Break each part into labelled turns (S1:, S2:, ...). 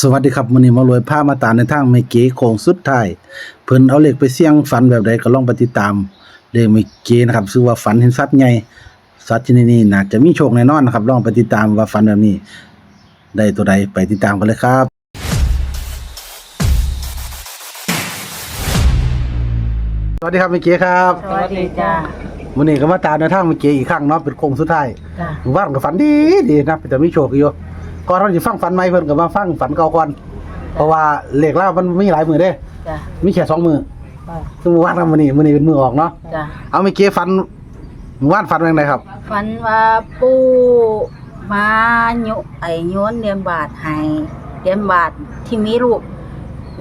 S1: สวัสดีครับมื้อนี้มารวยผ้ามาตามในทางเมเก๋โค้งสุดท้ายเพิ่นเอาเลขไปเสี่ยงฝันแบบใดก็ลองไปติดตามเลขเมเก๋นะครับชื่อว่าฝันเห็นสัตว์ใหญ่สัตว์ชนิดนี้น่าจะมีโชคแน่นอนนะครับลองไปติดตามว่าฝันแบบนี้ ได้ตัวใดไปติดตามกันเลยครับ สวัสดีครับเมเก๋ครับ
S2: สวัสดีจ้า
S1: มื้อนี้ก็มาตามในทางเมเก๋อีกครั้งเนาะเป็นโค้งสุดท้าย
S2: จ้า
S1: หมู่บ้านก็ฝันดีดีนะแต่มีโชคอยู่ ก่อนเราจะฟังฝันใหม่เพิ่นก็มาฟังฝันเก่าก่อน เพราะว่าเลขเล่ามันมีหลายมือเด้
S2: จ้า
S1: มีแค่สองมือ
S2: จ้า
S1: ซึ่งเมื่อวานกับมื้อนี้มื้อนี้เป็นมือออกเนาะ
S2: จ้า
S1: เอาเมื่อกี้ฝันเมื่อวานฝันว่าจังไดครับ
S2: ฝันว่าปู่มาโยไอ้โยนเหรียญบาทให้เหรียญบาทที่มีรูป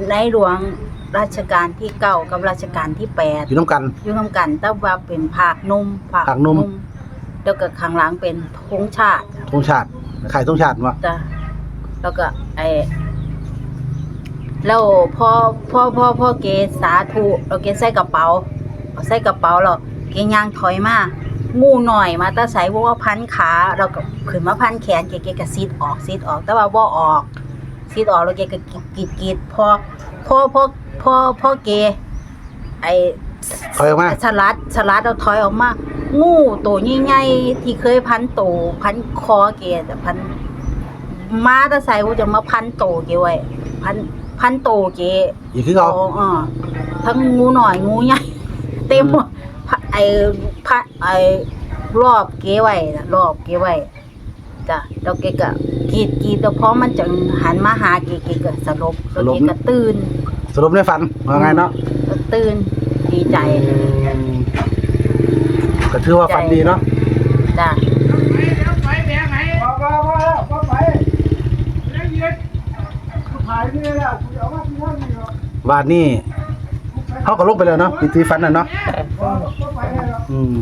S2: ในหลวงรัชกาลที่เก้ากับรัชกาลที่แปด
S1: อยู่น้ำกัน
S2: อยู่นำกันแต่ว่าเป็นภาคนุ่ม
S1: ภาคนุ่ม
S2: แล้วก็ข้างหลังเป็นธงชาติ
S1: ธงชาติ ขายธงชาติวะ
S2: จ้ะแล้วก็ไอ้แล้วพ่อพ่อพ่อพ่อเกสาธุเราเกใส่กระเป๋าเอาใส่กระเป๋าเราเกย่างถอยมางูหน่อยมาแตาใส่ว่าพันขาเราก็ขึ้นมาพันแขนเกเกก็ซีดออกซีดออก แต่ว่าบ่ออกซีดออกแล้วเกก็กรีดกรีดกรีดพอพ่อพ่อพ่อพ่อเก ไอ้
S1: ถอยออกมา
S2: สลัดสลัดเอาถอยออกมา งูตัวใหญ่ๆที่เคยพันโตวพันคอเกแต่พันมาแตะใส่ว่าจะมาพันโตเกไว้พันพันโตเก
S1: อีกคือเขา
S2: อ๋อทั้งงูหน่อยงูใหญ่เต็มหมดพะไอ้พะไอ้รอบเกไว้น่ะรอบเกไว้จ้ะแล้วเกก็กรีดกรีดแล้วพอมันจะหันมาหาเกเกก็สลบแล้วเกก็ตื่น
S1: สรุปในฝันว่าไงเนาะ
S2: ก็ตื่นดีใจ
S1: ก็ถือว่าฝันดีเนาะ
S2: จ้ะ
S1: บาทนี่เขาก็ลงไปแล้วเนาะปีตีฝันน่ะเนาะอืม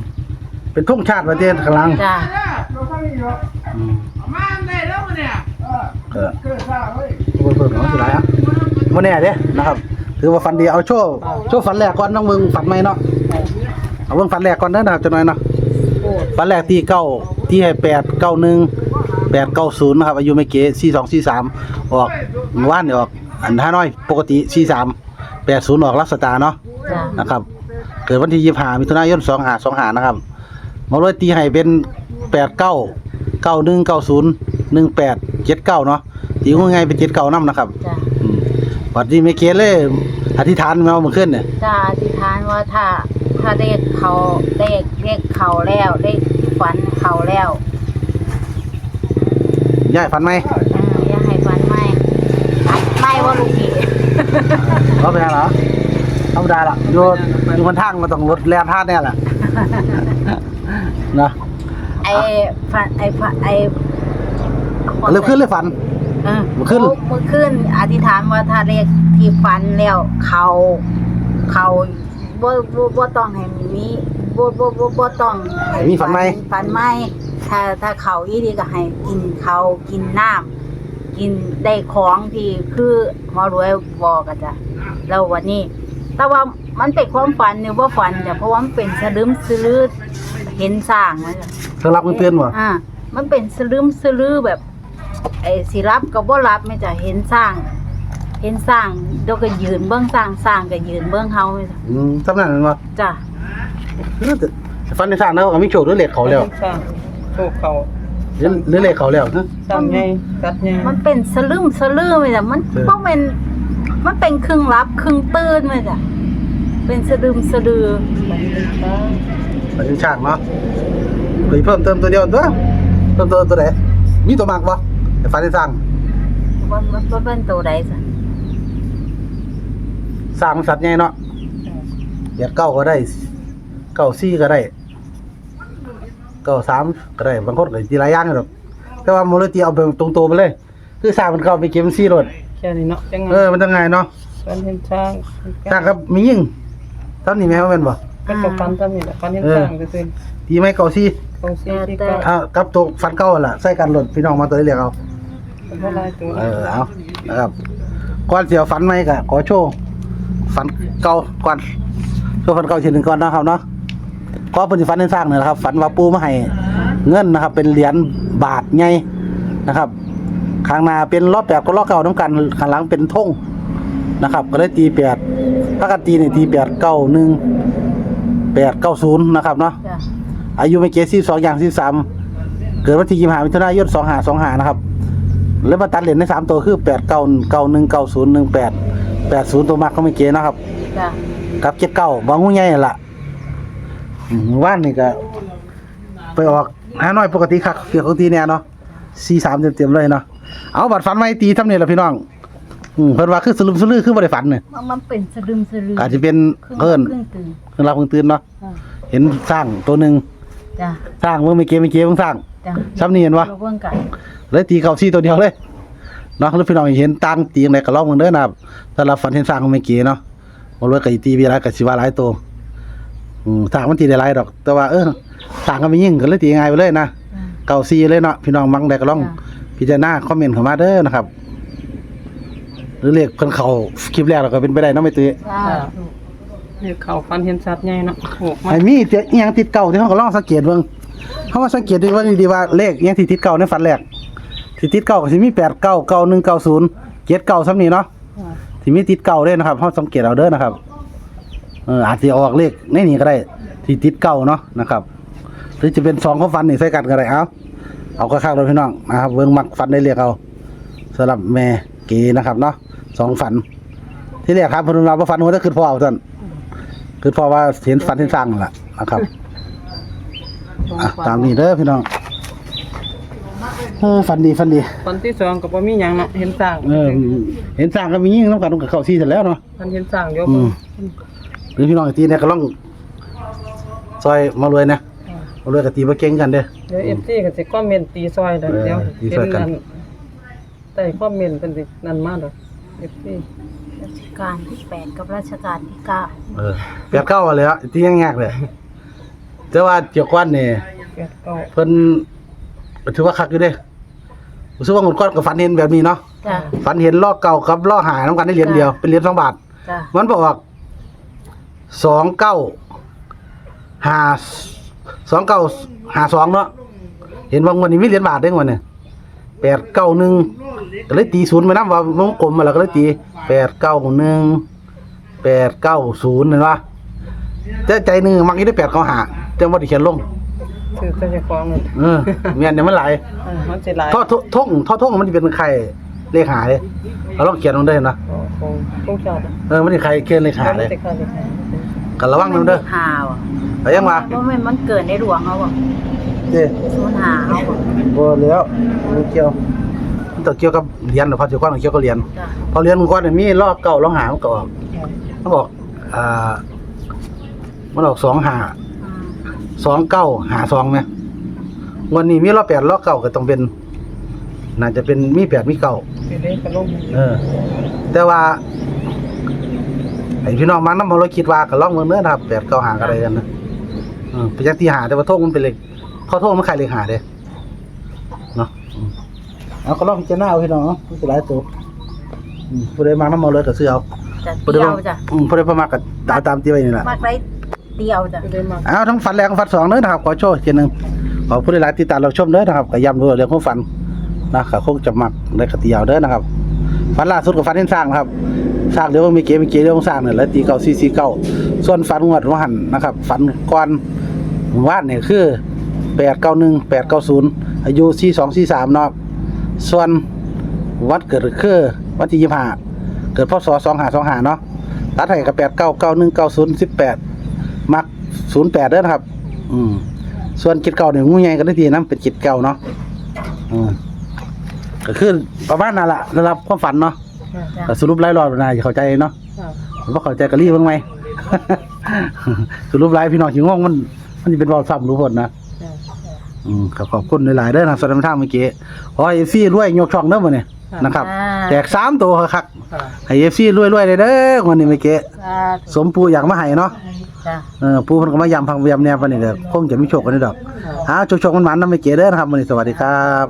S1: เป็นธงชาติประเทศข้างหลัง
S2: จ้ะ
S1: อืม
S3: มาได้แล้วเนี่ย
S1: ก็เพิ่มเพิ่มของสิหลายอะบ่แน่เด้นะครับ ถือว่าฝันดีเอาโชว์โชว์ฝันแรกก่อนน้องมึงฝันใหม่เนาะ เอาเบิ่งฝันแรกก่อนเด้อนะครับจังหน่อยเนาะ
S2: โอ้
S1: ฝันแรกที่เก้าที่ให้แปดเก้าหนึ่งแปดเก้าศูนย์นะครับอายุไม่เก๋สี่สองสี่สามออกเมื่อว่านนี่ออกอันห้าน้อย ปกติสี่สามแปดศูนย์ออกรักสตาร์เนาะ
S2: จ้ะ
S1: นะครับเกิดวันที่ยี่ห้ามิถุนายนสองหาสองหานะครับมาเลยตีให้เป็นแปดเก้าเก้าหนึ่งเก้าศูนย์หนึ่งแปดเจ็ดเก้าเนาะตีง่ายๆเป็นเจ็ดเก้านํนะครับ
S2: จ้ะ
S1: อืมบัดนี้ไม่เกเลยอธิษฐานมาเมื่อคืนเนี่ย
S2: จ้ะอธิษฐานว่าถ้า ถ้าเลขเขาเลขเลขเขาแล้วเลขที่ฝันเขาแล้ว
S1: ย้ายฝันไหม
S2: เอออย่าให้ฝันไม่ไม่ว่าลูกพี่
S1: เขาเป็นไงเหรอธรรมดาล่ะอยู่อยู่บนทางก็ต้องรถแล่นพลาดแน่แหละ นะ
S2: ไอ้ฝันไอ้ฝันไอ้
S1: เริ่มขึ้นเลยฝัน
S2: เออ
S1: เมื่อคืน
S2: เมื่อคืนอธิษฐานว่าถ้าเลขที่ฝันแล้วเขาเขา บ่บ่บ่ต้องให้มีบ่บ่บ่บ่ต้องให้
S1: มีฝันไหม
S2: ฝันไหมถ้าถ้าเขาอีดีก็ให้กินเขาวกินน้ำกินได้ของที่คือหมอรวยบอกอะจ้ะแล้ววันนี้ แต่ว่ามันเป็นความฝันเนี่ยว่าฝันจ้ะเพราะว่ามันเป็นสลืมสลือเห็นสร้างมันจ้ะ
S1: เธอรับเงินเพื่อนบ่
S2: อ่า มันเป็นสลืมสลือแบบ ไอ้สิรับกับบ่รับไม่จ้ะเห็นสร้าง เห็นสร้างเดี๋ยวก็ยืนเบื้องสร้างสร้างก็ยืนเบื้องเฮาไม่จ้ะ
S1: อืมสำนักนั้นบ่
S2: จ้ะ
S1: ฝันในทางแล้วก็มีโชคหรือเลขเขาแล้ว
S3: สร้างโชคเขา
S1: หรือหรือเลขเขาแล้วฮะ
S3: สร้างไงตัดไง
S2: มันเป็นสลืมสลือไม่จ้ะมัน
S1: เออ
S2: บ่เป็นมันเป็นครึ่งรับครึ่งตื่นไม่จ้ะเป็นสลืมสลือ
S1: ฝันเป็นช่างเนาะเฮ้ยเพิ่มเติมตัวเดียวตัวเพิ่มเติมตัวไหนมีตัวมากบ่ไอ้ฝันในทาง
S2: ว่าว่าว่าเป็นตัวใดจ้ะ
S1: สร้างมันสัตว์ใหญ่เนาะเดียดเก้าก็ได้ เก้าสี่ก็ได้ เก้าสามก็ได้ บางคนก็ตีหลายอย่างอยู่หรอกแต่ว่าโมเลตีเอาไปตรงตัวไปเลย คือสร้างมันเข้าไปเก็บมันซี่รถ
S3: แค่นี้เนาะจังไง
S1: เออมันจะไงเนาะ
S3: ฟันเห็นช้าง
S1: สร้างครับมียิ่งตอนนี้แม่ว่าแม่นบ่
S3: ก็จะฟันทำนี่แหละฟันเห็นช้างก็คือ
S1: ตีไม้เก้าซี่
S3: เขาซีที่ก็
S1: อ่ากับตัวฟันเก้าหั่นล่ะใส่กันหล่นพี่น้องมาตัวเรียกเอา
S3: เป็นเท่าไรตัว
S1: เออเอานะครับก่อนเสียวฟันไหมกะขอโชว์ ฟันเก่าก่อนโชว์ฟันเก่าทีหนึ่งก่อนนะครับเนาะก็เป็นสิฟันในสร้างเนี่ยนะครับ ฝันว่าปูมาให้เงินนะครับ เป็นเหรียญบาทไงนะครับข้างหน้าเป็นล้อแปดก็ล้อเก่าน้ำกันข้างหลังเป็นธงนะครับ ก็เลยตีแปดถ้ากันตีนี่ตีแปดเก้าหนึ่งแปดเก้าศูนย์นะครับเนาะ
S2: จ้ะ
S1: อายุไม่เกินสิบสองอย่างสิบสามเกิดวันที่ยี่สิบห้ามิถุนายนสองห้าสองห้านะครับ แล้วมาตัดเหรียญในสามตัวคือแปดเก้าเก้าหนึ่งเก้าศูนย์หนึ่งแปด แปดศูนย์ตัวมากเขาไม่เกณฑ์นะครับ
S2: จ้ะ
S1: กับเจ็ดเก้าบางงูใหญ่นั่นล่ะอืมว่านนี่ก็ ไปออกหาน้อยปกติคักเกี่ยวกับทีเนี่ยเนาะสี่สามเต็มๆเลยเนาะเอาบัตรฝันไว้ตีทำนี่แหละพี่น้องอืมเพิ่นว่าคือสลุมสลือคือบ่ได้ฝันเนี่ย
S2: มันมันเป็นสะดึมสะลือ
S1: อาจจะเป็น
S2: ครึ่ง
S1: เพิ่น
S2: ครึ่งตื่น
S1: เพิ่นรับเพิ่งตื่นเนาะ
S2: จ้ะ
S1: เห็นสร้างตัวหนึ่ง
S2: จ้ะ
S1: สร้างเมื่อไม่เกมไม่เกมเพิ่งสร้าง
S2: จ้ะ
S1: ซ้ำนี่เห็นวะ
S2: เราเบิ่งกัน
S1: เลยตีเก่าซี่ตัวเดียวเลย เนาะแล้วพี่น้องเห็นตังตีอย่างไรก็ลองมึงเด้อนะครับสำหรับฝันเห็นสร้างของไม่เกเนาะบ่รู้ว่าก็สิตีมีอะไรก็สิว่าหลายตัวอืมสร้างมันตีได้หลายดอก แต่ว่าเออสร้างก็ไม่ยิ่งก็เลยตีง่ายไปเลยนะ
S2: จ้ะ
S1: เก่าซี่เลยเนาะพี่น้องมังได้ก็ลอง
S2: จ้ะ
S1: พิจารณาคอมเมนต์เข้ามาเด้อนะครับ หรือเลขเพิ่นเข้าคลิปแรกแล้วก็เป็นไปได้เนาะไม่ตื้อ
S2: จ้ะ
S3: เรียกเขาฟันเห็นชัดใหญ่เนาะโอ้มา
S1: ไอ้มีแต่อีหยังติดเก่าที่เฮาก็ลองสังเกตเบิ่งเฮาว่าสังเกตดูว่าดีๆว่าเลขอีหยังที่ติดเก่าในฝันแรก ที่ติดเก่าก็สิมี8 9 9 1 9 0 7 9ซ้ำนี้เนาะ
S3: อ่า
S1: ที่มีติดเก่าเด้นะครับเฮาสังเกตเอาเด้อนะครับเอออาจสิออกเลขในนี้ก็ได้ ที่ติดเก่าเนาะนะครับ หรือจะเป็นสองของฟันนี่ใส่กันก็ได้เอาเอาก็ข้างๆเลยพี่น้องนะครับเบิ่งมักฟันได้เรียกเอาสำหรับแม่เกนะครับเนาะสองฝัน ที่เรียกครับเพนว่าบ่ฝันหัวจะคือพ่อเอาท่านคือพ่อว่าเห็นฝันเห็นสร้างนั่นล่ะนะครับอะตามนี้เด้อพี่น้อง เออฝันดีฝันดี
S3: ฟันที่สองก็บ่มีหยังเนาะเห็นสร้าง
S1: เออเห็นสร้างก็มียิ่งน้ำกันกับเข้าซีเสร็จแล้วเนาะ
S3: ฟันเห็นสร้างโย
S1: อื
S3: ม
S1: มหรือพี่น้องอีกทีเนี่ยก็ลองซอยมารวยนะมารวยกับตีมาเก่งกันเด้อ
S3: เดี๋ยว FC ก็สิคอมเมนต์ตีซอยเด้อ
S1: เออ
S3: เดี๋ยว
S1: ตีซอยกัน
S3: เป็นใต้คอมเมนต์เพิ่นสินั่นมาเด้อ FC
S2: รัชกาลที่แปดกับรัชกาลที่เก้า
S1: เออแปดเก้าเลยอะที่ยังยากเลยแต่ว่าเจียวกวันเนี่ย
S3: เกิดเก้า
S1: เพิ่นถือว่าคักอยู่เด้ รู้สึกว่าหมดก้อนกับฝันเห็นแบบนี้เนาะ
S2: จ้ะ
S1: ฝันเห็นล้อเก่ากับล้อหายน้ำกันได้เหรียญเดียวเป็นเหรียญสองบาท
S2: จ้ะ
S1: มันบอกสองเก้าหาสองเก้าหาสองเนาะเห็นว่างวันนี้มีเหรียญบาทได้งวันเนี่ยแปดเก้าหนึ่งก็เลยตีศูนย์ไปน้ำว่าวงกลมมาแล้วก็เลยตีแปดเก้าหนึ่งแปดเก้าศูนย์เห็นปะแต่ใจหนึ่งมักยี่ได้แปดเก้าหาแต่ว่าที่เขียนลง
S3: ถือแต่เจ้าของเงิน
S1: เออเมียนเนี่ยมันหลาย
S3: เออมันสิหลาย
S1: ท่อทท่งท่อท่งมันจะเป็นใครเลขหาเลยเราลองเขียนลงได้นะ
S3: โอ้คงคงชาติ
S1: เออมันเป็นใครเขียนเลขหาเลย
S3: มันสิเข้าเลยค่ะ
S1: กันระวังมันเด้อ
S2: หาวอะ
S1: ไปยังมา
S2: เพราะมันมันเกิดในหลวงเขาอะ
S1: เจ้
S2: ศูนย์หาเขาอะ
S1: บ่แล้วมันเกี่ยวมันต้องเกี่ยวกับเหรียญน่ะพอสิกว่ามันเกี่ยวกับเหรียญ
S2: จ้ะ
S1: พอเหรียญมันก่อนเนี่ยมีรอบเก่ารอบหามันก็ออกมันบอกอ่ามันออกสองหา
S2: อืม
S1: สองเก้าหาสองไหมวันนี้มีรอบแปดรอบเก้าก็ต้องเป็น น่าจะเป็นมีแปดมีเก้า
S3: ไปเลยกระลง
S1: เออ แต่ว่าไอพี่น้องมันน้ำมันเราคิดว่าก็ล่องเมืองเนื้อนะครับแปดเก้าหาอะไรกันนะเออไปจักที่หาแต่ว่าโทษมันเป็นเลขเขาโทษมันใครเลขหาเด้เนาะอืมเอาก็ล่องพิจารณาเอาพี่น้องเนาะมันสิหลายตัวอืมผู้ใดมาน้ำมันเลยก็ซื้อเอา
S2: จ้ะ
S1: ผู้ใด
S2: เดีย
S1: มาว
S2: จ้ะ
S1: อืมผู้ใดประมาทก็ตามตามที่ไว้นี่แหละ
S2: มากได้เดียวจ้ะ
S3: ไปเลยมา
S1: เอาทั้งฝันแรกกับฝันสองเด้อนะครับขอโชว์อีกทีหนึงขอผู้ใดหลายติดตามเราชมเด้อนะครับก็ย้ำด้วยเรื่องของฝันนะก็คงจะมักได้กระเตียวเด้อนะครับฝันล่าสุดกับฝันเห็นสร้างนะครับสร้างเดี๋ยวมีเกมมีเกมเรื่องสร้างเนี่ยแล้วตีเก่าซีซีเก่าส่วนฝันงวดว่าหันนะครับฝันก่อนวาดเนี่ยคือแปดเก้าหนึ่งแปดเก้าศูนย์อายุสี่สองสี่สามเนาะส่วนวัดเกิดคือวันที่ยี่ห้าเกิดพศสองหาสองหาเนาะตัดให้กับแปดเก้าเก้าหนึ่งเก้าศูนย์สิบแปด มักศูนย์แปดเด้อนะครับ อืม ส่วนจิตเก่าเนี่ยงูใหญ่กันได้ทีนะเป็นจิตเก่าเนาะอืมก็คือประมาณนั่นแหละได้รับความฝันเนาะ
S3: ค่ะ
S2: จ้ะ
S1: ก็สรุปรายรอดนายเข้าใจเนาะ
S3: ค่ะ
S1: ผมว่าเข้าใจกะรีเบ้างไหม สรุปรายพี่น้องขิงงงมัน มันจะเป็นเบาซ้ำรู้ผลนะ
S3: ค่ะ
S1: อืมก็ขอบคุณหลายๆเด้อนะสำหรับทางเมื่อกี้ขอให้เอฟซีรวยยกช่องเด้อมื้อนี้ นะครับแตกสามตัวครับ
S3: ค่ะ
S1: ให้เอฟซีรวยๆเลยเด้อวันนี้เมื่อกี้
S2: จ้ะ
S1: สมปูอยากมาให้เนาะ
S2: จ้ะ
S1: เออปูเพิ่นก็มายำพังยำแนวปานนี้เด้อคงจะมีโชคกันนี่ดอก
S3: ค่ะ
S1: อ้าวโชคๆมันๆนำเมื่อกี้เด้อนะครับมื้อนี้สวัสดีครับ